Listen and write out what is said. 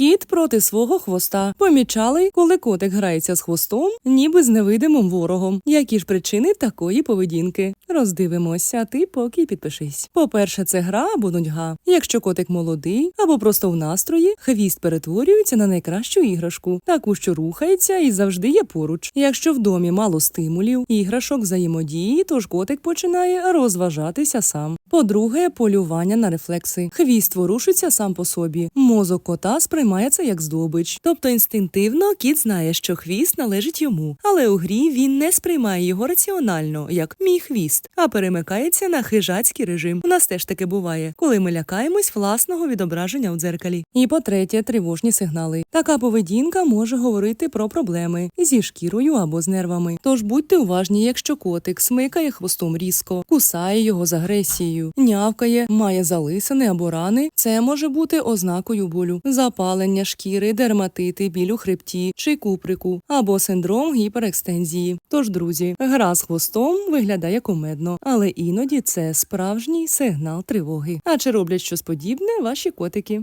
Кіт проти свого хвоста. Помічали, коли котик грається з хвостом, ніби з невидимим ворогом. Які ж причини такої поведінки? Роздивимося, а ти поки підпишись. По-перше, це гра або нудьга. Якщо котик молодий або просто в настрої, хвіст перетворюється на найкращу іграшку, таку, що рухається і завжди є поруч. Якщо в домі мало стимулів, іграшок взаємодії, тож котик починає розважатися сам. По-друге, полювання на рефлекси. Хвіст ворушиться сам по собі. Мозок кота сприймається як здобич. Тобто інстинктивно кіт знає, що хвіст належить йому, але у грі він не сприймає його раціонально, як мій хвіст, а перемикається на хижацький режим. У нас теж таке буває, коли ми лякаємось власного відображення у дзеркалі. І по-третє, тривожні сигнали. Така поведінка може говорити про проблеми зі шкірою або з нервами. Тож будьте уважні, якщо котик смикає хвостом різко, кусає його з агресією, нявкає, має залисини або рани. Це може бути ознакою болю, запалення шкіри, дерматити, біль у хребті чи куприку або синдром гіперекстензії. Тож, друзі, гра з хвостом виглядає кумедно, але іноді це справжній сигнал тривоги. А чи роблять щось подібне ваші котики?